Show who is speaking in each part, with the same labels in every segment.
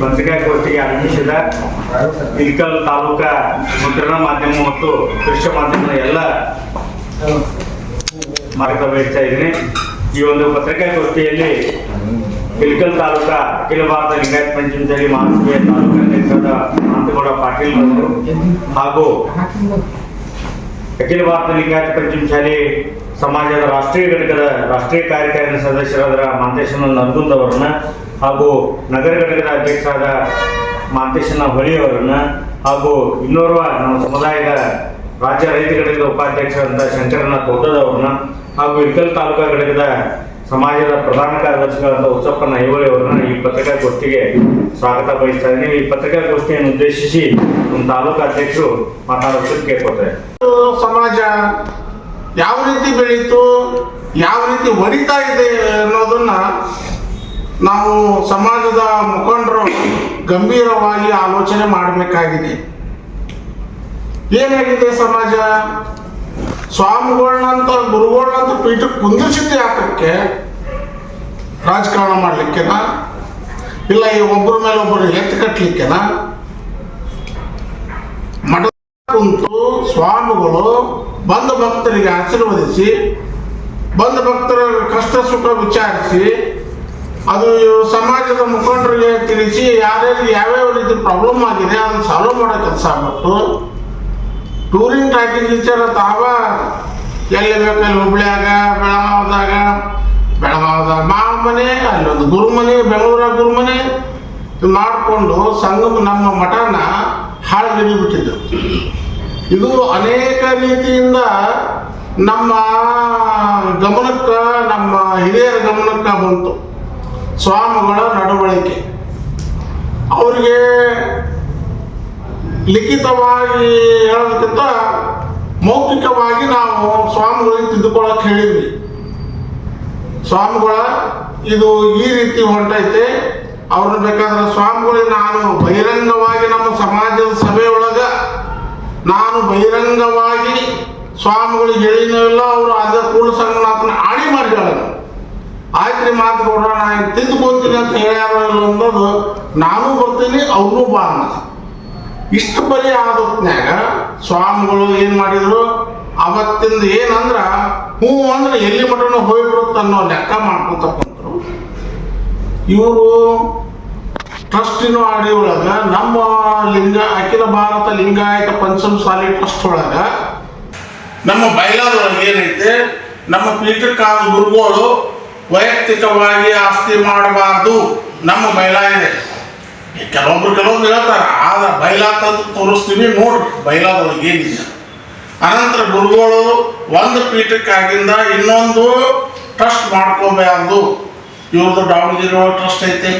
Speaker 1: ಪತ್ರಿಕಾಗೋಷ್ಠಿಗೆ ಆಗಮಿಸಿದ ಇಲ್ಕಲ್ ತಾಲೂಕಾ ಮುದ್ರಣ ಮಾಧ್ಯಮ ಮತ್ತು ದೃಶ್ಯ ಮಾಧ್ಯಮದ ಎಲ್ಲ ಮಾರ್ಗ ವಹಿಸ್ತಾ ಇದ್ದೀನಿ. ಈ ಒಂದು ಪತ್ರಿಕಾಗೋಷ್ಠಿಯಲ್ಲಿ ಇಲ್ಕಲ್ ತಾಲೂಕಾ ಅಖಿಲ ಭಾರತ ಲಿಂಗಾಯತ್ ಪಂಚಮಿ ಮಹಾಸಭೆಯ ತಾಲೂಕಾ ಅಧ್ಯಕ್ಷರಾದ ಮಾಂತಗೌಡ ಪಾಟೀಲ್ ಅವರು ಹಾಗೂ ಅಖಿಲ ಭಾರತ ಲಿಂಗಾಯತ ಪಂಚಮಿ ಸಮಾಜದ ರಾಷ್ಟ್ರೀಯ ಘಟಕದ ರಾಷ್ಟ್ರೀಯ ಕಾರ್ಯಕಾರಿಣಿ ಸದಸ್ಯರಾದ ಮಾಂತೇಶನ ನರಗುಂದ್ ಅವರನ್ನ ಹಾಗೂ ನಗರ ಘಟಕದ ಅಧ್ಯಕ್ಷರಾದ ಮಾಂತೇಶನ ಹೊಳಿ ಅವರನ್ನ ಹಾಗೂ ಇನ್ನೋರ್ವ ನಮ್ಮ ಸಮುದಾಯದ ರಾಜ್ಯ ರೈತ ಘಟಕದ ಉಪಾಧ್ಯಕ್ಷರಾದ ಶಂಕರನ ತೋಟದ ಅವರನ್ನ ಹಾಗೂ ಇಳಕಲ್ ತಾಲೂಕಾ ಘಟಕದ ಸಮಾಜದ ಪ್ರಧಾನ ಕಾರ್ಯದರ್ಶಿಗಳಾದ ಉಚ್ಚಪ್ಪನ ಐಹೊಳೆ ಅವರನ್ನ ಈ ಪತ್ರಿಕಾಗೋಷ್ಠಿಗೆ ಸ್ವಾಗತ ಬಯಸ್ತಾ ಇದ್ದೀನಿ. ಈ ಪತ್ರಿಕಾಗೋಷ್ಠಿಯನ್ನು ಉದ್ದೇಶಿಸಿ ನಮ್ಮ ತಾಲೂಕಾ ಅಧ್ಯಕ್ಷರು ಮಾತಾಡೋದಕ್ಕೆ ಕೇಳ್ಕೊತಾರೆ
Speaker 2: ಸಮಾಜ ಯಾವ ರೀತಿ ಬೆಳೀತು, ಯಾವ ರೀತಿ ಒಡಿತಾ ಇದೆ ಅನ್ನೋದನ್ನ ನಾವು ಸಮಾಜದ ಮುಖಂಡರು, ಗಂಭೀರವಾಗಿ ಆಲೋಚನೆ ಮಾಡಬೇಕಾಗಿದೆ. ಏನಾಗಿದೆ ಸಮಾಜ? ಸ್ವಾಮಿಗಳನ್ನಂತ, ಗುರುಗಳನ್ನಂತ ಪೀಠಕ್ಕೆ ಕುಂದಿಸಿದ್ದೆ ಯಾಕಕ್ಕೆ? ರಾಜಕಾರಣ ಮಾಡ್ಲಿಕ್ಕೆನಾ? ಇಲ್ಲ ಈ ಒಬ್ಬರ ಮೇಲೆ ಒಬ್ಬರು ಎತ್ತು ಕಟ್ಟಲಿಕ್ಕೆನಾ ಮಠ ಕುಂತು ಸ್ವಾಮಿಗಳು ಬಂದ ಭಕ್ತರಿಗೆ ಆಶೀರ್ವದಿಸಿ, ಬಂದ ಭಕ್ತರ ಕಷ್ಟ ಸುಖ ವಿಚಾರಿಸಿ ಅದು ಸಮಾಜದ ಮುಖಂಡರಿಗೆ ತಿಳಿಸಿ ಯಾರ್ಯಾರು ಯಾವ್ಯಾವ ರೀತಿ ಪ್ರಾಬ್ಲಮ್ ಆಗಿದೆ ಅದನ್ನು ಸಾಲ್ವ್ ಮಾಡೋ ಕೆಲಸ ಆಗ್ಬಿಟ್ಟು ಟೂರಿಂಗ್ ಟ್ರ್ಯಾಕಿಂಗ್ ವಿಚಾರ ತಾವ ಎಲ್ಲಿ ಬೇಕಲ್ಲಿ ಹುಬ್ಳ್ಯಾಗ ಬೆಳಗಾವದಾಗ ಬೆಳಗಾವದಾಗ ಮಾವ ಮನೆ ಅಲ್ಲೊಂದು ಗುರುಮನೆ, ಬೆಂಗಳೂರಾಗ ಗುರುಮನೆ ಮಾಡಿಕೊಂಡು ಸಂಗಮ ನಮ್ಮ ಮಠನ ಹಾಳುಗಡಿ ಬಿಟ್ಟಿದ್ದು ಇದು ಅನೇಕ ರೀತಿಯಿಂದ ನಮ್ಮ ಗಮನಕ್ಕೆ, ನಮ್ಮ ಹಿರಿಯರ ಗಮನಕ್ಕೆ ಬಂತು. ಸ್ವಾಮಿಗಳ ನಡವಳಿಕೆ. ಅವರಿಗೆ ಲಿಖಿತವಾಗಿ ಹೇಳೋದಕ್ಕಿಂತ ಮೌಖಿಕವಾಗಿ ನಾವು ಸ್ವಾಮಿಗಳಿಗೆ ತಿದ್ದುಕೊಳ್ಳೋಕೆ ಹೇಳಿದ್ವಿ. ಸ್ವಾಮಿಗಳ, ಇದು ಈ ರೀತಿ ಹೊಂಟೈತೆ ಅವ್ರನ್ನ ಬೇಕಾದ್ರೆ ಸ್ವಾಮಿಗಳಿಗೆ ನಾನು ಬಹಿರಂಗವಾಗಿ ನಮ್ಮ ಸಮಾಜದ ಸಭೆಯೊಳಗ ನಾನು ಬಹಿರಂಗವಾಗಿ ಸ್ವಾಮಿಗಳಿಗೆ ಹೇಳಿನೂ ಇಲ್ಲ, ಅವರು ಅದ ಪೂರ್ಣ ಸಂಗನಾಥನ ಆಯ್ತು ಮಾತು ಕೊಡೋಣ ನಾನು ತಿದ್ದುಕೊತೀನಿ ಅಂತ ಹೇಳ್ಯಾರ ಅನ್ನೋದು ನಾನು ಬರ್ತೀನಿ, ಅವನು ಬಾ ಅಂತ ಇಷ್ಟು ಬರೀ ಆದೊತ್ನ್ಯಾಗ ಸ್ವಾಮಿಗಳು ಏನು ಮಾಡಿದ್ರು? ಅವತ್ತಿಂದ ಏನಂದ್ರ, ಹ್ಞೂ ಅಂದ್ರೆ ಎಲ್ಲಿ ಮಟನ ಹೋಗ್ಬಿಡುತ್ತೆ ಅನ್ನೋ ಲೆಕ್ಕ ಮಾಡ್ಕೊತ ಇವರು ಟ್ರಸ್ಟಿನ ಆಡಿ ಒಳಗ ನಮ್ಮ ಲಿಂಗ, ಅಖಿಲ ಭಾರತ ಲಿಂಗಾಯತ ಪಂಚಮಸಾಲಿ ಟ್ರಸ್ಟ್ ಒಳಗ, ನಮ್ಮ ಬಯಲಾದೊಳಗೆ ಏನೈತೆ? ನಮ್ಮ ಪೀಠಕ್ಕಾದ ಗುರುಗಳು ವೈಯಕ್ತಿಕವಾಗಿ ಆಸ್ತಿ ಮಾಡಬಾರ್ದು. ನಮ್ಮ ಬೈಲ ಇದೆ. ಕೆಲವೊಬ್ರು ಕೆಲವೊಂದು ಹೇಳ್ತಾರೆ, ಆದ ಬೈಲಾ ತಂದು ತೋರಿಸ್ತೀವಿ ನೋಡ್ರಿ ಬೈಲಾದೊಳಗೆ ಏನಿದೆ ಅನಂತರ ಗುರುಗಳು ಒಂದು ಪೀಠಕ್ಕಾಗಿಂದ ಇನ್ನೊಂದು ಟ್ರಸ್ಟ್ ಮಾಡ್ಕೋಬಾರ್ದು. ಇವ್ರದ್ದು ದಾವಣಗೆರೆ ಟ್ರಸ್ಟ್ ಐತೆ.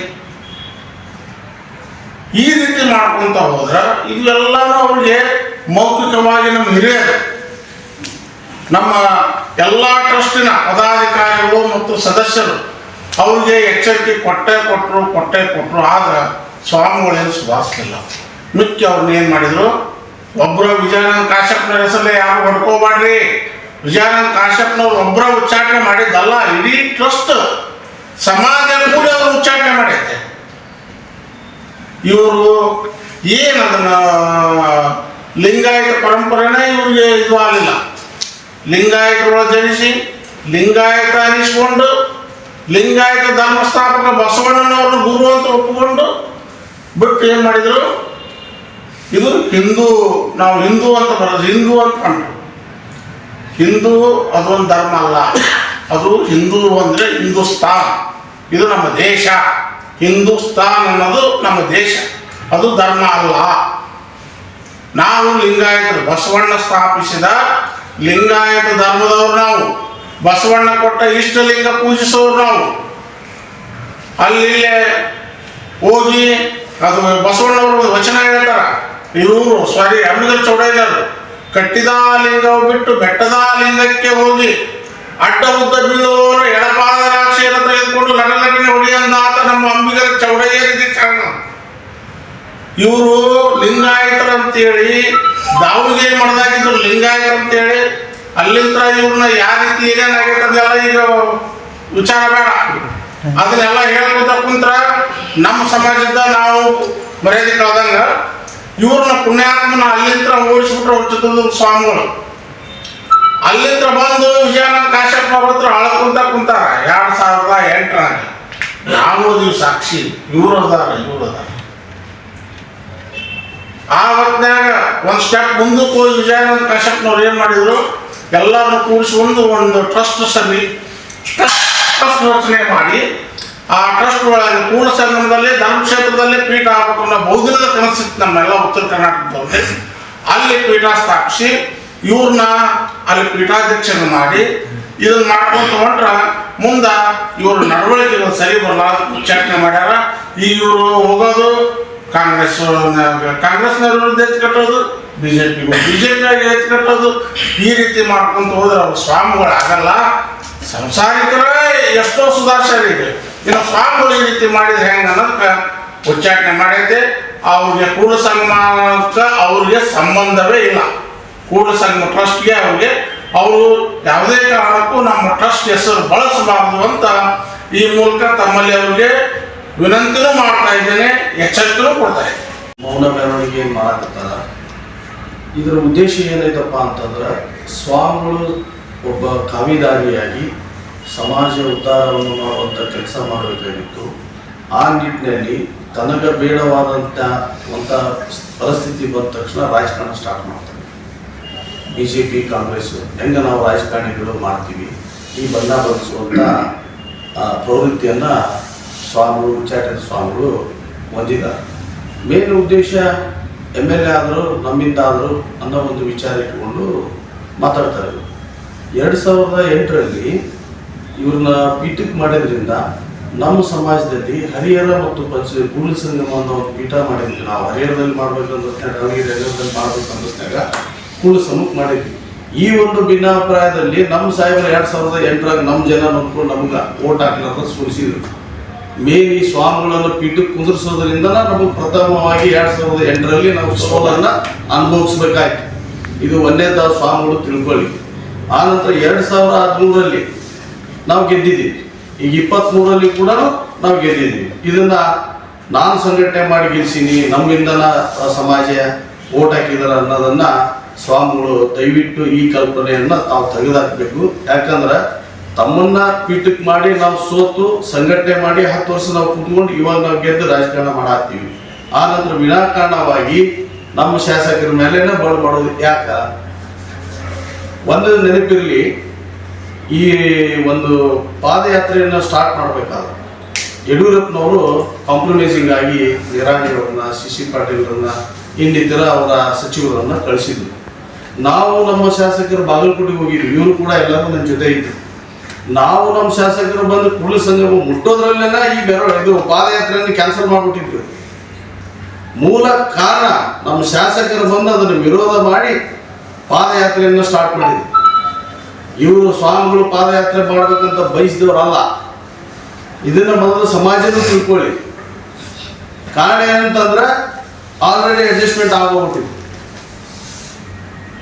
Speaker 2: ಈ ರೀತಿ ಮಾಡ್ಕೊಂತ ಹೋದ್ರೆ ಇವೆಲ್ಲನೂ ಅವ್ರಿಗೆ ಮೌಖಿಕವಾಗಿ ನಮ್ಮ ಹಿರಿಯರು ನಮ್ಮ ಎಲ್ಲ ಟ್ರಸ್ಟಿನ ಪದಾಧಿಕಾರಿಗಳು ಮತ್ತು ಸದಸ್ಯರು ಅವ್ರಿಗೆ ಎಚ್ಚರಿಕೆ ಕೊಟ್ಟೆ ಕೊಟ್ಟರು ಕೊಟ್ಟೆ ಕೊಟ್ಟರು ಆದ್ರೆ ಸ್ವಾಮಿಗಳೇನು ಸುಧಾರಿಸಲಿಲ್ಲ. ಮಿಕ್ಕಿ ಅವ್ರನ್ನ ಏನು ಮಾಡಿದರು? ಒಬ್ಬರು ವಿಜಯಾನಂದ ಕಾಶ್ಯಪ್ನ ಹೆಸರಲ್ಲೇ ಯಾರು ಹೊಡ್ಕೋಬಾಡ್ರಿ ವಿಜಯಾನಂದ ಕಾಶ್ಯಪ್ನವ್ರು ಒಬ್ಬರ ಉಚ್ಚಾಟನೆ ಮಾಡಿದ್ದಲ್ಲ, ಇಡೀ ಟ್ರಸ್ಟ್ ಸಮಾಜ ಕೂಡ ಅವರು ಉಚ್ಚಾಟನೆ ಮಾಡೈತೆ ಇವರು ಏನು ಲಿಂಗಾಯತ ಪರಂಪರೆನೇ ಇವ್ರಿಗೆ ಇದು ಆಗಲಿಲ್ಲ. ಲಿಂಗಾಯತರೊಳಗೆ ಜನಿಸಿ, ಲಿಂಗಾಯತ ಅನಿಸಿಕೊಂಡು, ಲಿಂಗಾಯತ ಧರ್ಮಸ್ಥಾಪಕ ಬಸವಣ್ಣನವ್ರನ್ನ ಗುರು ಅಂತ ಒಪ್ಪಿಕೊಂಡು ಬಿಟ್ಟು ಏನು ಮಾಡಿದರು? ಇದು ಹಿಂದೂ, ನಾವು ಹಿಂದೂ ಅಂತ ಬರೋದು, ಹಿಂದೂ ಅಂತ ಕಂಡು ಹಿಂದೂ ಅದೊಂದು ಧರ್ಮ ಅಲ್ಲ. ಅದು ಹಿಂದೂ ಅಂದರೆ ಹಿಂದೂಸ್ತಾನ್. ಇದು ನಮ್ಮ ದೇಶ. ಹಿಂದೂಸ್ತಾನ್ ಅನ್ನೋದು ನಮ್ಮ ದೇಶ. ಅದು ಧರ್ಮ ಅಲ್ಲ. ನಾವು ಲಿಂಗಾಯತರು, ಬಸವಣ್ಣ ಸ್ಥಾಪಿಸಿದ ಲಿಂಗಾಯತ ಧರ್ಮದವ್ರು ನಾವು. ಬಸವಣ್ಣ ಕೊಟ್ಟ ಇಷ್ಟಲಿಂಗ ಪೂಜಿಸೋರು ನಾವು. ಅಲ್ಲಿ ಹೋಗಿ ಅದು ಬಸವಣ್ಣವರು ವಚನ ಹೇಳ್ತಾರ. ಇವರು ಸಾರಿ ಅಂಬಿದ ಚೌಡಯ್ಯನವರು ಕಟ್ಟಿದ ಲಿಂಗ ಬಿಟ್ಟು ಬೆಟ್ಟದ ಲಿಂಗಕ್ಕೆ ಹೋಗಿ ಅಡ್ಡ ಉದ್ದ ಬೀಳುವವರು ಎಡಪಾದ ರಾಕ್ಷಿಯನ್ನು ತೆಗೆದುಕೊಂಡು ಲಗಲಗನೆ ಹೊಡೆಯಂದಾತ ನಮ್ಮ ಅಂಬಿಗರ ಚೌಡಯ್ಯರಿಗೆ ಕಾರಣ. ಇವರು ಲಿಂಗಾಯತರು ಅಂತೇಳಿ ದಾವಣಗೆರೆ ಮಠದಾಗಿದ್ರು ಲಿಂಗಾಯತ ಅಂತೇಳಿ ಅಲ್ಲಿಂದ ಇವ್ರನ್ನ ಯಾವ ರೀತಿ ಏನೇನು ಈಗ ವಿಚಾರ ಬೇಡ. ಅದನ್ನೆಲ್ಲ ಹೇಳ್ಕೊತ ಕುಂತ್ರ ನಮ್ಮ ಸಮಾಜದ ನಾವು ಮರ್ಯಾದೆ ಕಳ್ದಂಗ ಇವ್ರನ್ನ ಪುಣ್ಯಾತ್ಮನ ಅಲ್ಲಿಂದ ಓಡಿಸ್ಬಿಟ್ರೆ ಹುಚ್ಚುತ್ತದ ಸ್ವಾಮಿಗಳು. ಅಲ್ಲಿಂದ ಬಂದು ವಿಜಯನ ಕಾಶ್ಯಪ್ಪ ಹತ್ರ ಅಳ್ಕೊಂತ ಕುಂತಾರ. ಎರಡು ಸಾವಿರದ ಎಂಟರಾಗ ನಾವು ಸಾಕ್ಷಿ ಇವ್ರು ಅದಾರ ಇವ್ರು ಅದಾರ. ಆ ಹೊತ್ನ್ಯಾಗ ಒಂದು ಸ್ಟೆಪ್ ಮುಂದಕ್ಕೆ ಹೋಗಿ ವಿಜಯಾನಂದ ಕಾಶ್ಯಪ್ನವ್ರು ಏನು ಮಾಡಿದ್ರು? ಎಲ್ಲರನ್ನು ಕೂಡಿಸಿ ಒಂದು ಟ್ರಸ್ಟ್ ಸಭೆ ಟ್ರಸ್ಟ್ ರಚನೆ ಮಾಡಿ, ಆ ಟ್ರಸ್ಟ್ ಒಳಗೆ ಪೂರ್ಣ ಸಂಗಮದಲ್ಲಿ ಧರ್ಮಕ್ಷೇತ್ರದಲ್ಲಿ ಪೀಠ ಆಗಬೇಕು ಅನ್ನೋ ಬಹುದಿನದ ಕನಸಿತ್ತು ನಮ್ಮೆಲ್ಲ ಉತ್ತರ ಕರ್ನಾಟಕದಲ್ಲಿ ಅಲ್ಲಿ ಪೀಠ ಸ್ಥಾಪಿಸಿ, ಇವ್ರನ್ನ ಅಲ್ಲಿ ಪೀಠಾಧ್ಯಕ್ಷನ ಮಾಡಿ, ಇದನ್ನ ಮಾಡ್ಕೊಂತ ಹೊಂಟ್ರ ಮುಂದ ಇವ್ರ ನಡವಳಿಕೆಗಳು ಸರಿ ಬರಲ್ಲ ಉಚ್ಚಾಟನೆ ಮಾಡ್ಯಾರ. ಇವರು ಹೋಗೋದು ಕಾಂಗ್ರೆಸ್ ವಿರುದ್ಧ ಎತ್ತು ಕಟ್ಟೋದು ಬಿಜೆಪಿ ಬಿಜೆಪಿಯಾಗಿ ಎತ್ತು ಕಟ್ಟೋದು ಈ ರೀತಿ ಮಾಡ್ಕೊಂತ ಹೋದ್ರೆ ಅವ್ರ ಸ್ವಾಮಿಗಳು ಆಗಲ್ಲ ಸಂಸಾರಿಕರೇ ಎಷ್ಟೋ ಸುಧಾರಿಸ್ಯಾರೀಗ ಇನ್ನು ಸ್ವಾಮಿಗಳು ಈ ರೀತಿ ಮಾಡಿದ್ರೆ ಹೆಂಗೆ ಅನ್ನೋದಕ್ಕೆ ಉಚ್ಚಾಟನೆ ಮಾಡೈತೆ. ಅವ್ರಿಗೆ ಕೂಡ ಸಂಘಕ್ಕೆ ಅವ್ರಿಗೆ ಸಂಬಂಧವೇ ಇಲ್ಲ. ಕೂಡ ಸಂಘ ಟ್ರಸ್ಟ್ಗೆ ಅವ್ರಿಗೆ ಅವರು ಯಾವುದೇ ಕಾರಣಕ್ಕೂ ನಮ್ಮ ಟ್ರಸ್ಟ್ ಹೆಸರು ಬಳಸಬಾರದು ಅಂತ ಈ ಮೂಲಕ ತಮ್ಮಲ್ಲಿ ಅವ್ರಿಗೆ ವಿನಂತಿನೂ ಮಾಡ್ತಾ ಇದ್ದೇನೆ, ಎಚ್ಚರಿಕೆನೂ ಕೊಡ್ತಾ ಇದ್ದೇನೆ.
Speaker 3: ಮೌನ ಮೆರವಣಿಗೆ ಮಾಡಕತ್ತಾರ ಇದರ ಉದ್ದೇಶ ಏನೈತಪ್ಪ ಅಂತಂದ್ರೆ, ಸ್ವಾಮಿಗಳು ಒಬ್ಬ ಕಾವಿದಾರಿಯಾಗಿ ಸಮಾಜ ಉದ್ಧಾರವನ್ನು ಮಾಡುವಂಥ ಕೆಲಸ ಮಾಡಬೇಕಾಗಿತ್ತು. ಆ ನಿಟ್ಟಿನಲ್ಲಿ ತನಗೆ ಬೇಡವಾದಂಥ ಒಂಥ ಪರಿಸ್ಥಿತಿ ಬಂದ ತಕ್ಷಣ ರಾಜಕಾರಣ ಸ್ಟಾರ್ಟ್ ಮಾಡ್ತಾರೆ. ಬಿ ಜೆ ಪಿ ಕಾಂಗ್ರೆಸ್ ಹೆಂಗೆ ನಾವು ರಾಜಕಾರಣಿಗಳು ಮಾಡ್ತೀವಿ, ಈ ಬಣ್ಣ ಬಳಸುವಂಥ ಪ್ರವೃತ್ತಿಯನ್ನು ಸ್ವಾಮಿಗಳು ಉಚ್ಚಾಟದ ಸ್ವಾಮಿಗಳು ಹೊಂದಿದ್ದಾರೆ ಮೇನ್ ಉದ್ದೇಶ ಎಂ ಎಲ್ ಎ ಆದರೂ, ನಮ್ಮಿಂದ ಆದರೂ ಅನ್ನೋ ಒಂದು ವಿಚಾರ ಇಟ್ಕೊಂಡು ಮಾತಾಡ್ತಾರೆ. ಎರಡು ಸಾವಿರದ ಎಂಟರಲ್ಲಿ ಇವ್ರನ್ನ ಪೀಠಕ್ಕೆ ಮಾಡೋದ್ರಿಂದ ನಮ್ಮ ಸಮಾಜದಲ್ಲಿ ಹರಿಹರ ಮತ್ತು ಪಂಚ ಗೂಳಿ ಸಂಗಮ ಅನ್ನೋ ಒಂದು ಪೀಠ ಮಾಡಿದ್ವಿ. ನಾವು ಹರಿಹರದಲ್ಲಿ ಮಾಡ್ಬೇಕಂದ್ರೆ ದಾವಣಗೆರೆ ಹರಿಹರದಲ್ಲಿ ಮಾಡ್ಬೇಕಂದಾಗ ಕೂಳು ಸಮಕ್ಕೆ ಮಾಡಿದ್ವಿ. ಈ ಒಂದು ಭಿನ್ನಾಭಿಪ್ರಾಯದಲ್ಲಿ ನಮ್ಮ ಸಾಹೇಬರು ಎರಡು ಸಾವಿರದ ಎಂಟರಾಗ ನಮ್ಮ ಜನ ನಂಬ್ಕೊಂಡು ನಮ್ಗೆ ಓಟ್ ಹಾಕ್ಲಾರ್ದ ಸೋಲಿಸಿದ್ರು. ಈ ಸ್ವಾಮಿಗಳನ್ನು ಪೀಠಕ್ಕೆ ಕುಂದಿರಿಸೋದ್ರಿಂದ ನಮಗೆ ಪ್ರಥಮವಾಗಿ ಎರಡ್ ಸಾವಿರದ ಎಂಟರಲ್ಲಿ ನಾವು ಸೋಲನ್ನ ಅನುಭವಿಸ್ಬೇಕಾಯ್ತು. ಇದು ಒಂದೇದ ಸ್ವಾಮಿಗಳು ತಿಳ್ಕೊಳ್ಳಿ. ಆನಂತರ ಎರಡ್ ಸಾವಿರ ಹದಿಮೂರರಲ್ಲಿ ನಾವು ಗೆದ್ದಿದ್ದೀವಿ. ಈಗ ಇಪ್ಪತ್ತ್ಮೂರರಲ್ಲಿ ಕೂಡ ನಾವು ಗೆದ್ದಿದ್ದೀವಿ. ಇದನ್ನ ನಾನು ಸಂಘಟನೆ ಮಾಡಿ ಗೆಲ್ಸೀನಿ, ನಮ್ಮಿಂದನ ಸಮಾಜ ಓಟ್ ಹಾಕಿದಾರ ಅನ್ನೋದನ್ನ ಸ್ವಾಮಿಗಳು ದಯವಿಟ್ಟು ಈ ಕಲ್ಪನೆಯನ್ನ ತಾವು ತೆಗೆದಾಕಬೇಕು. ಯಾಕಂದ್ರೆ ತಮ್ಮನ್ನ ಪೀಠಕ್ಕೆ ಮಾಡಿ ನಾವು ಸೋತು ಸಂಘಟನೆ ಮಾಡಿ ಹತ್ತು ವರ್ಷ ನಾವು ಕುತ್ಕೊಂಡು ಇವಾಗ ನಾವು ಗೆದ್ದು ರಾಜಕಾರಣ ಮಾಡಾಕ್ತೀವಿ ಆ ನಂತರ ವಿನಾಕಾರಣವಾಗಿ ನಮ್ಮ ಶಾಸಕರ ಮೇಲೆ ಬಳ ಮಾಡೋದು ಯಾಕ? ಒಂದು ನೆನಪಿರಲಿ, ಈ ಒಂದು ಪಾದಯಾತ್ರೆಯನ್ನು ಸ್ಟಾರ್ಟ್ ಮಾಡಬೇಕಾದ್ರೆ ಯಡಿಯೂರಪ್ಪನವರು ಕಾಂಪ್ರಮೈಸಿಂಗ್ ಆಗಿ ನಿರಾಣಿಯವರನ್ನ ಸಿ ಸಿ ಪಾಟೀಲ್ರನ್ನ ಇನ್ನಿತರ ಅವರ ಸಚಿವರನ್ನ ಕಳಿಸಿದ್ರು. ನಾವು ನಮ್ಮ ಶಾಸಕರು ಬಾಗಲಕೋಟೆಗೆ ಹೋಗಿದ್ವಿ. ಇವರು ಕೂಡ ಎಲ್ಲರೂ ನನ್ನ ಜೊತೆ ಇದ್ರು. ನಾವು ನಮ್ಮ ಶಾಸಕರು ಬಂದು ಕುಳ ಸಂಗಮ ಮುಟ್ಟೋದ್ರಲ್ಲೇನ ಈ ಮೆರವ ಇದು ಪಾದಯಾತ್ರೆಯನ್ನು ಕ್ಯಾನ್ಸಲ್ ಮಾಡಿಬಿಟ್ಟಿದ್ರು ಮೂಲ ಕಾರಣ ನಮ್ಮ ಶಾಸಕರು ಬಂದು ಅದನ್ನು ವಿರೋಧ ಮಾಡಿ ಪಾದಯಾತ್ರೆಯನ್ನು ಸ್ಟಾರ್ಟ್ ಮಾಡಿದ್ರು. ಇವರು ಸ್ವಾಮಿಗಳು ಪಾದಯಾತ್ರೆ ಮಾಡಬೇಕಂತ ಬಯಸಿದವರಲ್ಲ. ಇದನ್ನ ಮೊದಲು ಸಮಾಜನೂ ತಿಳ್ಕೊಳ್ಳಿ. ಕಾರಣ ಏನಂತಂದ್ರೆ ಆಲ್ರೆಡಿ ಅಡ್ಜಸ್ಟ್ಮೆಂಟ್ ಆಗೋಗ್ಬಿಟ್ಟಿದೆ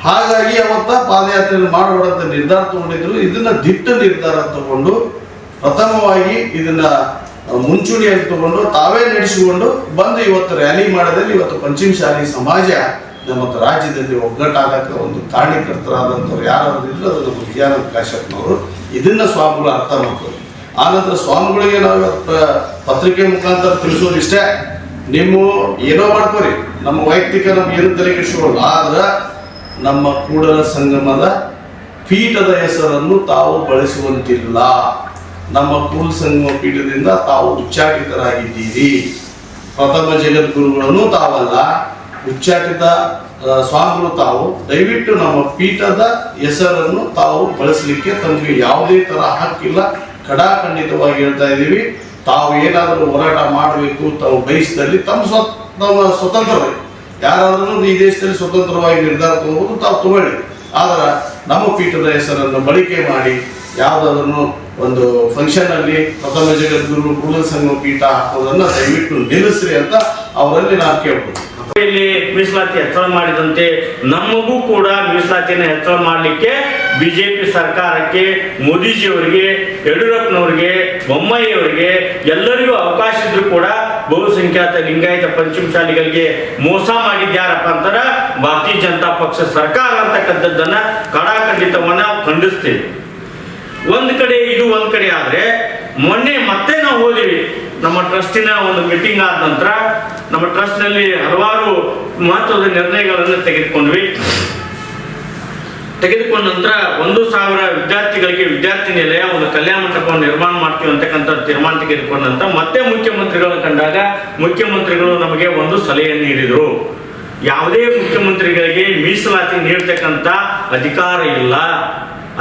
Speaker 3: ಹಾಗಾಗಿ ಅವತ್ತ ಪಾದಯಾತ್ರೆಯನ್ನು ಮಾಡಬಾರದಂತ ನಿರ್ಧಾರ ತಗೊಂಡಿದ್ರು. ಇದನ್ನ ದಿಟ್ಟ ನಿರ್ಧಾರ ತಗೊಂಡು ಪ್ರಥಮವಾಗಿ ಇದನ್ನ ಮುಂಚೂಣಿಯಾಗಿ ತಗೊಂಡು ತಾವೇ ನಡೆಸಿಕೊಂಡು ಬಂದು ಇವತ್ತು ರ್ಯಾಲಿ ಮಾಡದಲ್ಲಿ ಇವತ್ತು ಪಂಚಮಶಾಲಿ ಸಮಾಜ ನಮ್ಮ ರಾಜ್ಯದಲ್ಲಿ ಒಗ್ಗಟ್ಟಾಗಕ್ಕೆ ಒಂದು ಕಾರಣೀಕರ್ತರಾದಂಥವ್ರು ಯಾರು ಇದ್ರು ಅದು ವಿಜ್ಞಾನ ಕಾಶ್ಯಪ್ನವರು ಇದನ್ನ ಸ್ವಾಮಿಗಳು ಅರ್ಥ ಮಾಡ್ತಾರೆ ಆನಂತರ ಸ್ವಾಮಿಗಳಿಗೆ ನಾವು ಪತ್ರಿಕೆ ಮುಖಾಂತರ ತಿಳಿಸೋದು ಇಷ್ಟೇ. ನಿಮ್ಮ ಏನೋ ಮಾಡ್ಕೋರಿ. ನಮ್ಮ ವೈಯಕ್ತಿಕ ನಮ್ಗೆ ಏನು ತಲೆ ಕೆಡಿಸ್ಕೊಳ್ಳಲ್ಲ ಆದ್ರೆ ನಮ್ಮ ಕೂಡಲ ಸಂಗಮದ ಪೀಠದ ಹೆಸರನ್ನು ತಾವು ಬಳಸುವಂತಿಲ್ಲ. ನಮ್ಮ ಕೂಡಲ ಸಂಗಮ ಪೀಠದಿಂದ ತಾವು ಉಚ್ಚಾಟಿತರಾಗಿದ್ದೀರಿ. ಪ್ರಥಮ ಜಗದ್ಗುರುಗಳನ್ನು ತಾವಲ್ಲ, ಉಚ್ಚಾಟಿತ ಸ್ವಾಮಿಗಳು ತಾವು. ದಯವಿಟ್ಟು ನಮ್ಮ ಪೀಠದ ಹೆಸರನ್ನು ತಾವು ಬಳಸಲಿಕ್ಕೆ ತಮಗೆ ಯಾವುದೇ ತರ ಹಕ್ಕಿಲ್ಲ. ಕಡಾಖಂಡಿತವಾಗಿ ಹೇಳ್ತಾ ಇದ್ದೀವಿ, ತಾವು ಏನಾದರೂ ಹೋರಾಟ ಮಾಡಬೇಕು ತಾವು ಬಯಸಿದಲ್ಲಿ ತಮ್ಮ ಸ್ವ, ತಮ್ಮ ಸ್ವತಂತ್ರವೇ ಯಾರಾದ್ರೂ ಈ ದೇಶದಲ್ಲಿ ಸ್ವತಂತ್ರವಾಗಿ ನಿರ್ಧಾರ ತಗೋಬಹುದು ತಾವು ತಗೊಳ್ಳಿ. ಆದ್ರೆ ನಮ್ಮ ಪೀಠದ ಹೆಸರನ್ನು ಬಳಕೆ ಮಾಡಿ ಯಾವುದಾದ್ರೂ ಒಂದು ಫಂಕ್ಷನ್ ಅಲ್ಲಿ ಪ್ರಥಮ ಜಗದ್ಗುರು ಕೂಡಲ ಸಂಘ ಪೀಠ ಹಾಕೋದನ್ನ ದಯವಿಟ್ಟು ನಿಲ್ಲಿಸ್ರಿ ಅಂತ ಅವರಲ್ಲಿ ನಾನು ಕೇಳ್ಬೋದು
Speaker 1: ಇಲ್ಲಿ ಮೀಸಲಾತಿ ಹೆಚ್ಚಳ ಮಾಡಿದಂತೆ ನಮಗೂ ಕೂಡ ಮೀಸಲಾತಿಯನ್ನು ಹೆಚ್ಚಳ ಮಾಡಲಿಕ್ಕೆ ಬಿಜೆಪಿ ಸರ್ಕಾರಕ್ಕೆ, ಮೋದಿಜಿಯವರಿಗೆ, ಯಡಿಯೂರಪ್ಪನವರಿಗೆ, ಬೊಮ್ಮಾಯಿಯವರಿಗೆ ಎಲ್ಲರಿಗೂ ಅವಕಾಶ ಇದ್ರೂ ಕೂಡ ಬಹುಸಂಖ್ಯಾತ ಲಿಂಗಾಯತ ಪಂಚಮಶಾಲಿಗಳಿಗೆ ಮೋಸ ಮಾಡಿದ್ಯಾರಪ್ಪ ಅಂತಾರ? ಭಾರತೀಯ ಜನತಾ ಪಕ್ಷ ಸರ್ಕಾರ ಅಂತಕ್ಕಂಥದ್ದನ್ನ ಕಡಾಖಂಡಿತವನ್ನ ಖಂಡಿಸ್ತೇವೆ. ಒಂದ್ ಕಡೆ ಇದು, ಒಂದ್ ಕಡೆ ಆದ್ರೆ ಮೊನ್ನೆ ಮತ್ತೆ ನಾವು ಹೋದಿವಿ. ನಮ್ಮ ಟ್ರಸ್ಟಿನ ಒಂದು ಮೀಟಿಂಗ್ ಆದ ನಂತರ ನಮ್ಮ ಟ್ರಸ್ಟ್ನಲ್ಲಿ ಹಲವಾರು ಮಹತ್ವದ ನಿರ್ಣಯಗಳನ್ನು ತೆಗೆದುಕೊಂಡ್ವಿ. ತೆಗೆದುಕೊಂಡ ನಂತರ ಒಂದು ಸಾವಿರ ವಿದ್ಯಾರ್ಥಿಗಳಿಗೆ ವಿದ್ಯಾರ್ಥಿ ನಿಲಯ, ಒಂದು ಕಲ್ಯಾಣ ಮಂಟಪವನ್ನು ನಿರ್ಮಾಣ ಮಾಡ್ತೀವಿ ಅಂತಕ್ಕಂಥ ತೀರ್ಮಾನ ತೆಗೆದುಕೊಂಡ ನಂತರ ಮತ್ತೆ ಮುಖ್ಯಮಂತ್ರಿಗಳನ್ನು ಕಂಡಾಗ ಮುಖ್ಯಮಂತ್ರಿಗಳು ನಮಗೆ ಒಂದು ಸಲಹೆಯನ್ನು ನೀಡಿದರು. ಯಾವುದೇ ಮುಖ್ಯಮಂತ್ರಿಗಳಿಗೆ ಮೀಸಲಾತಿ ನೀಡ್ತಕ್ಕಂಥ ಅಧಿಕಾರ ಇಲ್ಲ.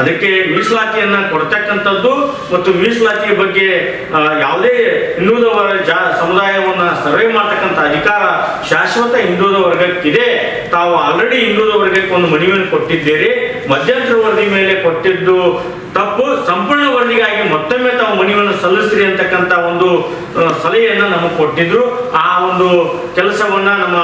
Speaker 1: ಅದಕ್ಕೆ ಮೀಸಲಾತಿಯನ್ನ ಕೊಡ್ತಕ್ಕಂಥದ್ದು ಮತ್ತು ಮೀಸಲಾತಿಯ ಬಗ್ಗೆ ಯಾವುದೇ ಹಿಂದೂದವರ ಜಾ, ಸಮುದಾಯವನ್ನ ಸರ್ವೆ ಮಾಡ್ತಕ್ಕಂಥ ಅಧಿಕಾರ ಶಾಶ್ವತ ಹಿಂದೂದ ವರ್ಗಕ್ಕಿದೆ. ತಾವು ಆಲ್ರೆಡಿ ಹಿಂದೂದ ವರ್ಗಕ್ಕೆ ಒಂದು ಮನವಿಯನ್ನು ಕೊಟ್ಟಿದ್ದೀರಿ. ಮಧ್ಯಂತರ ವರದಿ ಮೇಲೆ ಕೊಟ್ಟಿದ್ದು ತಪ್ಪು. ಸಂಪೂರ್ಣ ವರದಿಗಾಗಿ ಮತ್ತೊಮ್ಮೆ ತಾವು ಮನವಿಯನ್ನು ಸಲ್ಲಿಸಿರಿ ಅಂತಕ್ಕಂಥ ಒಂದು ಸಲಹೆಯನ್ನ ನಮಗೆ ಕೊಟ್ಟಿದ್ರು. ಆ ಒಂದು ಕೆಲಸವನ್ನ ನಮ್ಮ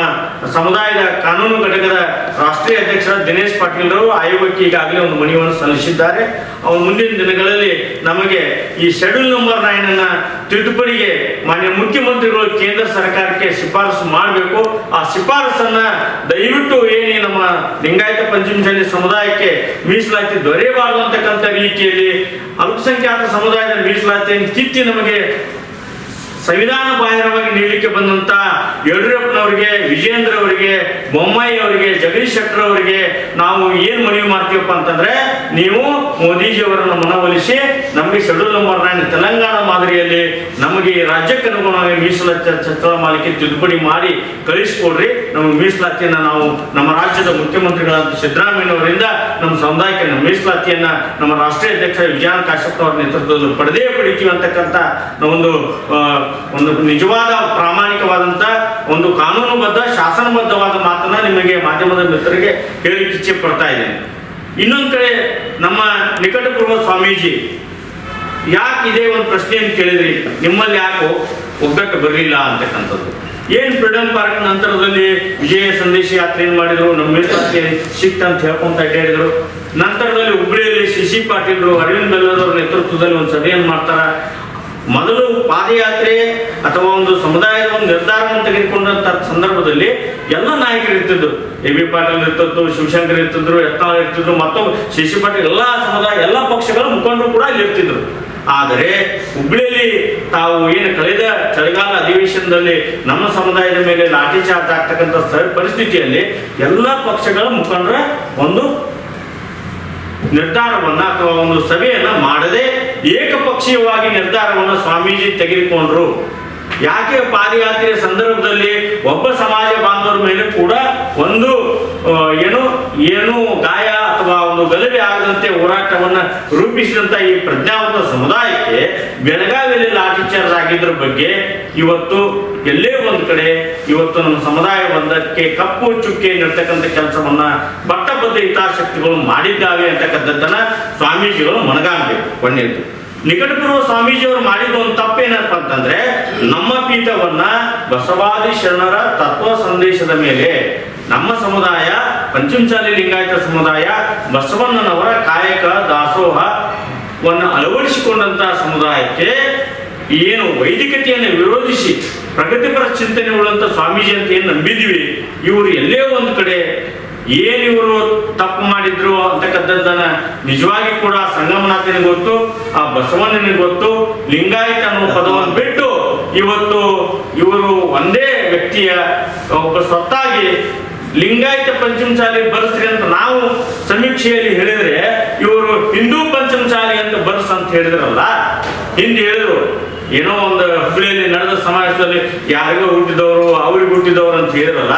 Speaker 1: ಸಮುದಾಯದ ಕಾನೂನು ಘಟಕದ ರಾಷ್ಟ್ರೀಯ ಅಧ್ಯಕ್ಷರ ದಿನೇಶ್ ಪಾಟೀಲ್ ರವರು ಆಯೋಗಕ್ಕೆ ಈಗಾಗಲೇ ಒಂದು ಮನವಿಯನ್ನು ಸಲ್ಲಿಸಿದ್ದಾರೆ. ಅವರು ಮುಂದಿನ ದಿನಗಳಲ್ಲಿ ನಮಗೆ ಈ ಶೆಡ್ಯೂಲ್ ನಂಬರ್ ನೈನ್ ಅನ್ನ ತಿದ್ದುಪಡಿಗೆ ಮಾನ್ಯ ಮುಖ್ಯಮಂತ್ರಿಗಳು ಕೇಂದ್ರ ಸರ್ಕಾರಕ್ಕೆ ಶಿಫಾರಸು ಮಾಡಬೇಕು. ಆ ಶಿಫಾರಸನ್ನ ದಯವಿಟ್ಟು ಏನಿ ನಮ್ಮ ಲಿಂಗಾಯತ ಪಂಚಮಶಾಲಿ ಸಮುದಾಯಕ್ಕೆ ಮೀಸಲಾತಿ ದೊರೆಯಬಾರದು ಅಂತಕ್ಕಂಥ ರೀತಿಯಲ್ಲಿ ಅಲ್ಪಸಂಖ್ಯಾತ ಸಮುದಾಯದ ಮೀಸಲಾತಿಯನ್ನು ಕಿತ್ತಿ ನಮಗೆ ಸಂವಿಧಾನ ಬಾಹಿರವಾಗಿ ನೀಡಲಿಕ್ಕೆ ಬಂದಂತ ಯಡಿಯೂರಪ್ಪನವರಿಗೆ ವಿಜೇಂದ್ರ ಅವರಿಗೆ ಬೊಮ್ಮಾಯಿ ಅವರಿಗೆ ಜಗದೀಶ್ ಶೆಟ್ಟರ್ ಅವರಿಗೆ ನಾವು ಏನ್ ಮನವಿ ಮಾಡ್ತೀವಪ್ಪ ಅಂತಂದ್ರೆ ನೀವು ಮೋದಿಜಿ ಅವರನ್ನು ಮನವೊಲಿಸಿ ನಮಗೆ ಶೆಡ್ಯೂಲ್ ನಂಬರ್ ನೈನ್ ತೆಲಂಗಾಣ ಮಾದರಿಯಲ್ಲಿ ನಮಗೆ ರಾಜ್ಯಕ್ಕೆ ಅನುಗುಣವಾಗಿ ಮೀಸಲಾತಿ ಚತ್ರ ಮಾಲಿಕೆ ತಿದ್ದುಪಡಿ ಮಾಡಿ ಕಳಿಸ್ಕೊಡ್ರಿ. ನಮ್ಮ ಮೀಸಲಾತಿಯನ್ನ ನಾವು ನಮ್ಮ ರಾಜ್ಯದ ಮುಖ್ಯಮಂತ್ರಿಗಳಾದ ಸಿದ್ದರಾಮಯ್ಯನವರಿಂದ ನಮ್ಮ ಸಮುದಾಯಕ್ಕೆ ನಮ್ಮ ಮೀಸಲಾತಿಯನ್ನ ನಮ್ಮ ರಾಷ್ಟ್ರೀಯ ಅಧ್ಯಕ್ಷ ವಿಜಯನ್ ಕಾಶ್ಯಪ್ ಅವರ ನೇತೃತ್ವದಲ್ಲಿ ಪಡೆದೇ ಪಡಿತೀವಿ ಅಂತಕ್ಕಂಥ ಒಂದು ಒಂದು ನಿಜವಾದ ಪ್ರಾಮಾಣಿಕವಾದಂತ ಒಂದು ಕಾನೂನುಬದ್ಧ, ಶಾಸನಬದ್ಧವಾದ ಮಾತನ್ನ ನಿಮಗೆ ಮಾಧ್ಯಮದ ಮಿತ್ರರಿಗೆ ಹೇಳಿ ಇಚ್ಛೆ ಪಡ್ತಾ ಇದ್ದೇನೆ. ಇನ್ನೊಂದು ಕಡೆ ನಮ್ಮ ನಿಕಟಪೂರ್ವ ಸ್ವಾಮೀಜಿ, ಯಾಕೆ ಇದೇ ಒಂದು ಪ್ರಶ್ನೆಯನ್ನು ಕೇಳಿದ್ರಿ? ನಿಮ್ಮಲ್ಲಿ ಯಾಕೋ ಒಗ್ಗಟ್ಟು ಬರಲಿಲ್ಲ ಅಂತಕ್ಕಂಥದ್ದು. ಏನ್ ಫ್ರೀಡಮ್ ಪಾರ್ಕ್ ನಂತರದಲ್ಲಿ ವಿಜಯ ಸಂದೇಶ ಯಾತ್ರೆ ಏನ್ ಮಾಡಿದ್ರು? ನಮ್ಮ ಮೀಸಲಾತಿ ಸಿಕ್ತ ಅಂತ ಹೇಳ್ಕೊಂತ ಹೇಳಿದ್ರು. ನಂತರದಲ್ಲಿ ಹುಬ್ಳಿಯಲ್ಲಿ ಶಿಶಿ ಪಾಟೀಲ್ರು, ಅರವಿಂದ್ ಬೆಲ್ಲದವ್ರ ನೇತೃತ್ವದಲ್ಲಿ ಒಂದು ಸಭೆಯನ್ನು ಮಾಡ್ತಾರ. ಮೊದಲು ಪಾದಯಾತ್ರೆ ಅಥವಾ ಒಂದು ಸಮುದಾಯದ ಒಂದು ನಿರ್ಧಾರವನ್ನು ತೆಗೆದುಕೊಂಡಂತ ಸಂದರ್ಭದಲ್ಲಿ ಎಲ್ಲ ನಾಯಕರು ಇರ್ತಿದ್ರು. ಎ ಬಿ ಪಾಟೀಲ್ ಇರ್ತಿದ್ರು ಶಿವಶಂಕರ್ ಇರ್ತಿದ್ರು, ಯತ್ನಾಳ್ ಇರ್ತಿದ್ರು ಮತ್ತು ಶಶಿ ಪಾಟೀಲ್, ಎಲ್ಲ ಸಮುದಾಯ, ಎಲ್ಲ ಪಕ್ಷಗಳ ಮುಖಂಡರು ಕೂಡ ಅಲ್ಲಿ ಇರ್ತಿದ್ರು. ಆದರೆ ಹುಬ್ಳಿಯಲ್ಲಿ ತಾವು ಏನು ಕಳೆದ ಚಳಿಗಾಲ ಅಧಿವೇಶನದಲ್ಲಿ ನಮ್ಮ ಸಮುದಾಯದ ಮೇಲೆ ಲಾಠಿ ಚಾರ್ಜ್ ಆಗ್ತಕ್ಕಂಥ ಪರಿಸ್ಥಿತಿಯಲ್ಲಿ ಎಲ್ಲ ಪಕ್ಷಗಳ ಮುಖಂಡರ ಒಂದು ನಿರ್ಧಾರವನ್ನ ಅಥವಾ ಒಂದು ಸಭೆಯನ್ನ ಮಾಡದೆ ಏಕಪಕ್ಷೀಯವಾಗಿ ನಿರ್ಧಾರವನ್ನ ಸ್ವಾಮೀಜಿ ತೆಗೆದುಕೊಂಡ್ರು. ಯಾಕೆ ಪಾದಯಾತ್ರೆಯ ಸಂದರ್ಭದಲ್ಲಿ ಒಬ್ಬ ಸಮಾಜ ಬಾಂಧವರ ಮೇಲೆ ಕೂಡ ಒಂದು ಏನು ಏನು ಗಾಯ ಅಥವಾ ಒಂದು ಗಲಭೆ ಆಗದಂತೆ ಹೋರಾಟವನ್ನ ರೂಪಿಸಿದಂತ ಈ ಪ್ರಜ್ಞಾವಂತ ಸಮುದಾಯಕ್ಕೆ ಬೆಳಗಾವಿಯಲ್ಲಿ ಲಾಠಿಚಾರ್ಜ್ ಬಗ್ಗೆ ಇವತ್ತು ಎಲ್ಲೇ ಒಂದ್ ಕಡೆ ಇವತ್ತು ನಮ್ಮ ಸಮುದಾಯ ಬಂದಕ್ಕೆ ಕಪ್ಪು ಚುಕ್ಕೆ ನೀಡ್ತಕ್ಕಂಥ ಕೆಲಸವನ್ನ ಬಟ್ಟಬದ್ಧ ಹಿತಾಸಕ್ತಿಗಳು ಮಾಡಿದ್ದಾವೆ ಅಂತಕ್ಕಂಥದ್ದನ್ನ ಸ್ವಾಮೀಜಿಗಳು ಮನಗಾಣಬೇಕು. ಒಂದೇದು ನಿಕಟಪೂರ್ವ ಸ್ವಾಮೀಜಿಯವರು ಮಾಡಿದ ಒಂದು ತಪ್ಪೇನಪ್ಪ ಅಂತಂದ್ರೆ ನಮ್ಮ ಪೀಠವನ್ನ ಬಸವಾದಿ ಶರಣರ ತತ್ವ ಸಂದೇಶದ ಮೇಲೆ ನಮ್ಮ ಸಮುದಾಯ ಪಂಚಮಸಾಲಿ ಲಿಂಗಾಯತ ಸಮುದಾಯ ಬಸವಣ್ಣನವರ ಕಾಯಕ ದಾಸೋಹವನ್ನು ಅಳವಡಿಸಿಕೊಂಡಂತಹ ಸಮುದಾಯಕ್ಕೆ ಏನು ವೈದಿಕತೆಯನ್ನು ವಿರೋಧಿಸಿ ಪ್ರಗತಿಪರ ಚಿಂತನೆ ಉಳ್ಳಂತ ಸ್ವಾಮೀಜಿ ಅಂತ ಏನು ನಂಬಿದ್ವಿ? ಇವರು ಎಲ್ಲೇ ಒಂದು ಕಡೆ ಏನು ಇವರು ತಪ್ಪು ಮಾಡಿದ್ರು ಅಂತಕ್ಕಂಥದ್ದನ್ನ ನಿಜವಾಗಿ ಕೂಡ ಸಂಗಮನಾಥನಿಗೆ ಗೊತ್ತು, ಆ ಬಸವಣ್ಣನಿಗೆ ಗೊತ್ತು, ಲಿಂಗಾಯತ ಅನ್ನೋ ಪದವನ್ನು ಬಿಟ್ಟು ಇವತ್ತು ಇವರು ಒಂದೇ ವ್ಯಕ್ತಿಯ ಒಬ್ಬ ಸ್ವತ್ತಾಗಿ ಲಿಂಗಾಯತ ಪಂಚಮಸಾಲಿ ಬರ್ಸ್ರಿ ಅಂತ ನಾವು ಸಮೀಕ್ಷೆಯಲ್ಲಿ ಹೇಳಿದ್ರೆ ಇವರು ಹಿಂದೂ ಪಂಚಮಸಾಲಿ ಅಂತ ಬರ್ಸ್ ಅಂತ ಹೇಳಿದ್ರಲ್ಲ? ಹಿಂದೆ ಹೇಳಿದ್ರು, ಏನೋ ಒಂದು ಹುಬ್ಬಳ್ಳಿಯಲ್ಲಿ ನಡೆದ ಸಮಾಜದಲ್ಲಿ ಯಾರಿಗೋ ಹುಟ್ಟಿದವರು, ಅವ್ರಿಗೆ ಹುಟ್ಟಿದವರು ಅಂತ ಹೇಳಿದ್ರಲ್ಲ?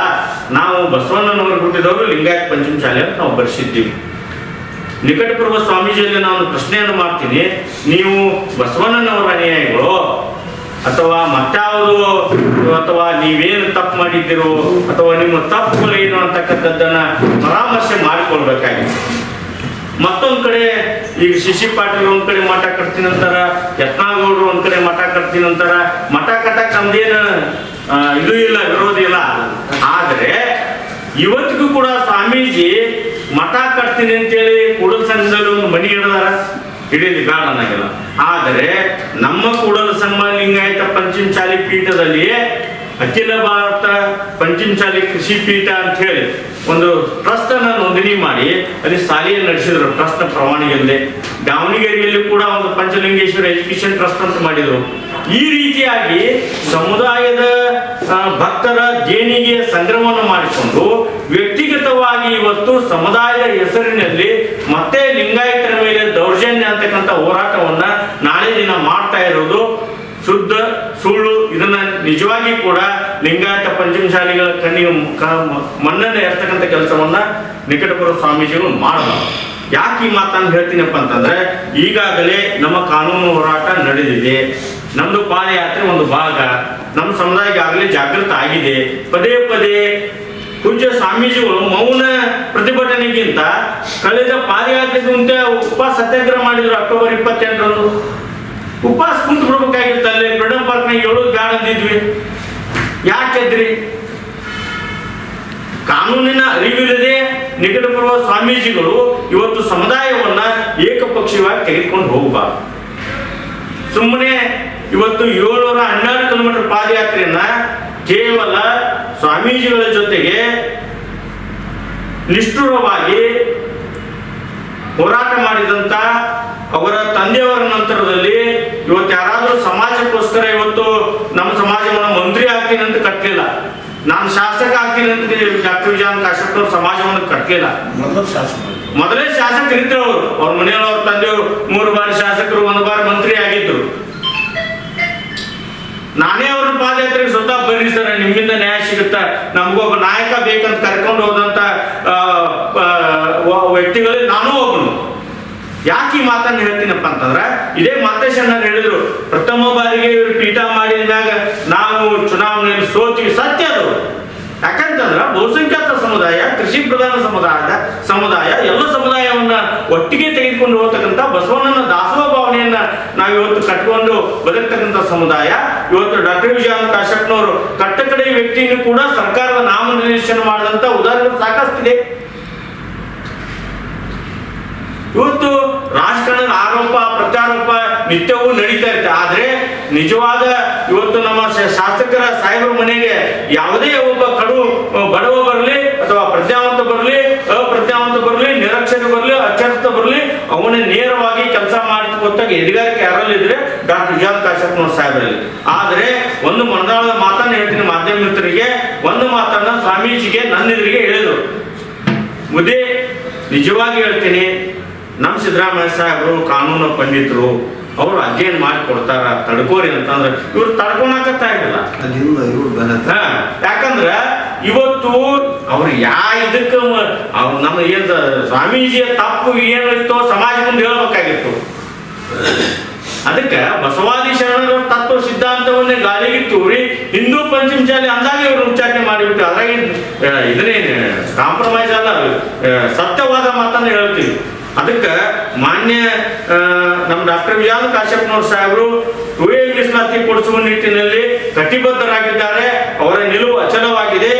Speaker 1: ನಾವು ಬಸವಣ್ಣನವ್ರಿಗೆ ಹುಟ್ಟಿದವರು ಲಿಂಗಾಯತ ಪಂಚಮಸಾಲಿ ಅಂತ ನಾವು ಬರ್ಸಿದ್ದೀವಿ. ನಿಕಟಪೂರ್ವ ಸ್ವಾಮೀಜಿಯಲ್ಲಿ ನಾನು ಪ್ರಶ್ನೆಯನ್ನು ಮಾಡ್ತೀನಿ. ನೀವು ಬಸವಣ್ಣನವರ ಅನುಯಾಯಿಗಳು ಅಥವಾ ಮತ್ತಾವುದು, ಅಥವಾ ನೀವೇನು ತಪ್ಪು ಮಾಡಿದ್ದೀರೋ, ಅಥವಾ ನಿಮ್ಮ ತಪ್ಪುಗಳು ಏನು ಅಂತಕ್ಕಂಥದ್ದನ್ನ ಪರಾಮರ್ಶೆ ಮಾಡಿಕೊಳ್ಬೇಕಾಗಿತ್ತು. ಮತ್ತೊಂದು ಕಡೆ, ಈಗ ಶಿಶಿ ಪಾಟೀಲ್ ಒಂದ್ ಕಡೆ ಮಠ ಕಟ್ತೀನಿ ಅಂತಾರ ಯತ್ನಾಗೌಡರು ಒಂದ್ ಕಡೆ ಮಠ ಕಟ್ತೀನಿ ಅಂತಾರ ಮಠ ಕಟ್ಟಕ್ ನಮ್ದೇನು ಇದು ಇಲ್ಲ ಇರೋದಿಲ್ಲ ಇಲ್ಲ. ಆದ್ರೆ, ಇವತ್ತಿಗೂ ಕೂಡ ಸ್ವಾಮೀಜಿ ಮಠ ಕಟ್ತೀನಿ ಅಂತೇಳಿ ಕೂಡಲ ಸಂಘದಲ್ಲಿ ಒಂದು ಮನಿ ಹಿಡಿದಾರ ಹಿಡಿಯಲಿ ಬೇಡ ಅನ್ನಂಗಿಲ್ಲ. ಆದರೆ ನಮ್ಮ ಕೂಡಲ ಸಂಘ ಲಿಂಗಾಯತ ಪೀಠದಲ್ಲಿ ಅಖಿಲ ಭಾರತ ಪಂಚಮಚಾಲಿ ಕೃಷಿ ಪೀಠ ಅಂತ ಹೇಳಿ ಒಂದು ಟ್ರಸ್ಟ್ ಅನ್ನ ನೋಂದಣಿ ಮಾಡಿ, ಅಲ್ಲಿ ಶಾಲೆಯನ್ನು ನಡೆಸಿದ್ರು. ಟ್ರಸ್ಟ್ ಪ್ರವಾಣಿಯಲ್ಲಿ ದಾವಣಗೆರೆಯಲ್ಲಿ ಕೂಡ ಒಂದು ಪಂಚಲಿಂಗೇಶ್ವರ ಎಜುಕೇಶನ್ ಟ್ರಸ್ಟ್ ಅಂತ ಮಾಡಿದ್ರು. ಈ ರೀತಿಯಾಗಿ ಸಮುದಾಯದ ಭಕ್ತರ ದೇಣಿಗೆ ಸಂಗ್ರಹವನ್ನು ಮಾಡಿಕೊಂಡು ವ್ಯಕ್ತಿಗತವಾಗಿ ಇವತ್ತು ಸಮುದಾಯದ ಹೆಸರಿನಲ್ಲಿ ಮತ್ತೆ ಲಿಂಗಾಯತರ ಮೇಲೆ ದೌರ್ಜನ್ಯ ಅಂತಕ್ಕಂತ ಹೋರಾಟವನ್ನ ನಾಳೆ ದಿನ ಮಾಡ್ತಾ ಇರೋದು. ಶುದ್ಧ, ಸುಳ್ಳು, ಇದನ್ನ ನಿಜವಾಗಿ ಕೂಡ ಲಿಂಗಾಯತ ಪಂಚಮಶಾಲಿಗಳ ಕಣ್ಣಿಗೆ ಮಣ್ಣನ್ನು ಎರ್ತಕ್ಕಂಥ ಕೆಲಸವನ್ನ ನಿಕಟಪುರ ಸ್ವಾಮೀಜಿಗಳು ಮಾಡಬಾರದು. ಯಾಕೆ ಈ ಮಾತನ್ನು ಹೇಳ್ತೀನಪ್ಪ ಅಂತಂದ್ರೆ, ಈಗಾಗಲೇ ನಮ್ಮ ಕಾನೂನು ಹೋರಾಟ ನಡೆದಿದೆ. ನಮ್ದು ಪಾದಯಾತ್ರೆ ಒಂದು ಭಾಗ. ನಮ್ಮ ಸಮುದಾಯ ಈಗಾಗಲೇ ಜಾಗೃತ ಆಗಿದೆ. ಪದೇ ಪದೇ ಪೂಜ್ಯ ಸ್ವಾಮೀಜಿಗಳು ಮೌನ ಪ್ರತಿಭಟನೆಗಿಂತ ಕಳೆದ ಪಾದಯಾತ್ರೆ ಮುಂದೆ ಉಪವಾಸ ಸತ್ಯಾಗ್ರಹ ಮಾಡಿದ್ರು ಅಕ್ಟೋಬರ್ ಇಪ್ಪತ್ತೆಂಟರಂದು. ಉಪವಾಸ ಕುಂತು ಬಿಡ್ಬೇಕಾಗಿತ್ತು ಅಲ್ಲಿ ಪಾರ್ಕ್ ಪಾರ್ಕ್ನಾಗ ಏಳು ಗಾಡ್ ಅಂದಿದ್ವಿ. ಯಾಕೆದ್ರಿ ಕಾನೂನಿನ ಅರಿವಿಲ್ಲದೆ ನಿಕಟಪೂರ್ವ ಸ್ವಾಮೀಜಿಗಳು ಇವತ್ತು ಸಮುದಾಯವನ್ನ ಏಕಪಕ್ಷೀಯವಾಗಿ ತೆಗೆದುಕೊಂಡು ಹೋಗಬಾರ್ದು. ಸುಮ್ಮನೆ ಇವತ್ತು ಏಳ್ನೂರ ಹನ್ನೆರಡು ಕಿಲೋಮೀಟರ್ ಪಾದಯಾತ್ರೆಯನ್ನ ಕೇವಲ ಸ್ವಾಮೀಜಿಗಳ ಜೊತೆಗೆ ನಿಷ್ಠುರವಾಗಿ ಹೋರಾಟ ಮಾಡಿದಂತ ಅವರ ತಂದೆಯವರ ನಂತರದಲ್ಲಿ ಇವತ್ತು ಯಾರಾದರೂ ಸಮಾಜಕ್ಕೋಸ್ಕರ ಇವತ್ತು ನಮ್ಮ ಸಮಾಜವನ್ನು ಮಂತ್ರಿ ಆಗ್ತೀನಿ ಅಂತ ಕಟ್ಟಲಿಲ್ಲ ನಾನು ಶಾಸಕ ಆಗ್ತೀನಿ ಅಂತ ಡಾಕ್ಟರ್ ವಿಜಯನ್ ಕಾಶ್ಯಪ್ ಅವ್ರು ಸಮಾಜವನ್ನು ಕಟ್ಟಲಿಲ್ಲ
Speaker 3: ಮೊದಲ ಶಾಸಕ.
Speaker 1: ಮೊದಲೇ ಶಾಸಕರಿದ್ರು ಅವರು ಅವ್ರ ಮನೆಯವರು ಅವ್ರ ತಂದೆಯವರು ಮೂರು ಬಾರಿ ಶಾಸಕರು ಒಂದು ಬಾರಿ ಮಂತ್ರಿ ಆಗಿದ್ರು. ನಾನೇ ಸರ್ ನಿಮ್ಮಿಂದ ನ್ಯಾಯ ಸಿಗುತ್ತ? ನಮಗೊಬ್ಬ ನಾಯಕ ಬೇಕಂತ ಕರ್ಕೊಂಡು ಹೋದಂತ ಆ, ನಾನು ಒಬ್ಬನು. ಯಾಕೆ ಈ ಮಾತನ್ನ ಹೇಳ್ತೀನಪ್ಪ ಅಂತಂದ್ರೆ ಇದೇ ಮಾತೇಶಣ್ಣ ಹೇಳಿದ್ರು ಪ್ರಥಮ ಬಾರಿಗೆ ಇವರು ಪೀಠ ಮಾಡಿದ ಮ್ಯಾಗ ನಾವು ಚುನಾವಣೆಯಲ್ಲಿ ಸೋತೀವಿ ಸತ್ಯ ಅದು. ಯಾಕಂತಂದ್ರ ಬಹುಸಂಖ್ಯಾತ ಸಮುದಾಯ, ಕೃಷಿ ಪ್ರಧಾನ ಸಮುದಾಯದ ಸಮುದಾಯ, ಎಲ್ಲ ಸಮುದಾಯವನ್ನ ಒಟ್ಟಿಗೆ ತೆಗೆದುಕೊಂಡು ಹೋಗ್ತಕ್ಕಂಥ ಬಸವಣ್ಣನ ದಾಸೋಹ ಭಾವನೆಯನ್ನ ನಾವು ಇವತ್ತು ಕಟ್ಕೊಂಡು ಬದುಕ್ತಕ್ಕಂಥ ಸಮುದಾಯ. ಇವತ್ತು ಡಾಕ್ಟರ್ ವಿಜಯನ್ ಕಾಶಪ್ಪನವರು ಕಟ್ಟಕಡೆ ವ್ಯಕ್ತಿಯನ್ನು ಕೂಡ ಸರ್ಕಾರದ ನಾಮನಿರ್ದೇಶನ ಮಾಡಿದಂತ ಉದಾಹರಣೆ ಸಾಕಷ್ಟಿದೆ. ಇವತ್ತು ರಾಜಕಾರಣದ ಆರೋಪ, ಪ್ರತ್ಯಾರೋಪ ನಿತ್ಯವೂ ನಡೀತಾ ಇರುತ್ತೆ. ಆದ್ರೆ ನಿಜವಾದ ಇವತ್ತು ನಮ್ಮ ಶಾಸಕರ ಸಾಹೇಬರ ಮನೆಗೆ ಯಾವುದೇ ಒಬ್ಬ ಕಡು, ಬಡವ ಬರಲಿ ಅಥವಾ ಪ್ರಜ್ಞಾವಂತ ಬರಲಿ, ಅಪ್ರಜ್ಞಾವಂತ ಬರಲಿ, ನಿರಕ್ಷರ ಬರಲಿ ಅಚ್ಚರಿತ ಬರಲಿ, ಅವನ ನೇರವಾಗಿ ಕೆಲಸ ಮಾಡಿ ಗೊತ್ತಾಗ ಎದುಗಾರಿಕೆ ಯಾರಲ್ಲಿ ಇದ್ರೆ ಡಾಕ್ಟರ್ ವಿಜಯ ಕಾಶ್ಯಪ್ನವ್ರ ಸಾಹೇಬರಲ್ಲಿ. ಆದ್ರೆ ಒಂದು ಮನದಾಳದ ಮಾತನ್ನ ಹೇಳ್ತೀನಿ ಮಾಧ್ಯಮ ಮಿತ್ರರಿಗೆ. ಒಂದು ಮಾತನ್ನ ಸ್ವಾಮೀಜಿಗೆ ನನ್ನ ಎದುರಿಗೆ ಹೇಳಿದ್ರು. ಮುದೇ ನಿಜವಾಗಿ ಹೇಳ್ತೀನಿ ನಮ್ಮ ಸಿದ್ದರಾಮಯ್ಯ ಸಾಹೇಬರು ಕಾನೂನು ಪಂಡಿತರು ಅವರು ಅಧ್ಯಯನ ಮಾಡಿ ಕೊಡ್ತಾರ ತಡ್ಕೋರಿ ಅಂತಂದ್ರೆ ಇವ್ರು ತಡ್ಕೊಳಕತ್ತಾ ಹಾ, ಯಾಕಂದ್ರ ಇವತ್ತು ಅವ್ರು ಯಾ ಇದಕ್ಕ ಅವ್ರು ನಮ್ಮ ಏನ್ ಸ್ವಾಮೀಜಿಯ ತಪ್ಪು ಏನಿತ್ತೋ ಸಮಾಜ ಮುಂದೆ ಹೇಳ್ಬೇಕಾಗಿತ್ತು. ಅದಕ್ಕೆ ಬಸವಾದಿ ಶರಣರ ತತ್ವ ಸಿದ್ಧಾಂತವನ್ನೇ ಗಾಳಿಗೆ ತೂರಿ ಹಿಂದೂ ಪಂಚಮಶಾಲಿ ಅಂದಾಗ ಇವರು ಉಚ್ಚಾರಣೆ ಮಾಡಿಬಿಟ್ಟು ಅದ್ರಾಗ ಏನ್, ಇದನ್ನೇ ಕಾಂಪ್ರಮೈಸ್ ಅಲ್ಲ ಸತ್ಯವಾದ ಮಾತನ್ನು ಹೇಳ್ತೀವಿ. ಅದಕ್ಕೆ ಮಾನ್ಯ ನಮ್ಮ ಡಾಕ್ಟರ್ ವಿಜಾಲ್ ಕಾಶ್ಯಪ್ನವ್ರ ಸಾಹೇಬರು ಟುವೇ ಇಂಗ್ಲಿಷ್ ಮಾತಿ ಕೊಡಿಸುವ ನಿಟ್ಟಿನಲ್ಲಿ ಕಟಿಬದ್ಧರಾಗಿದ್ದಾರೆ. ಅವರ ನಿಲುವು ಅಚಲವಾಗಿದೆ.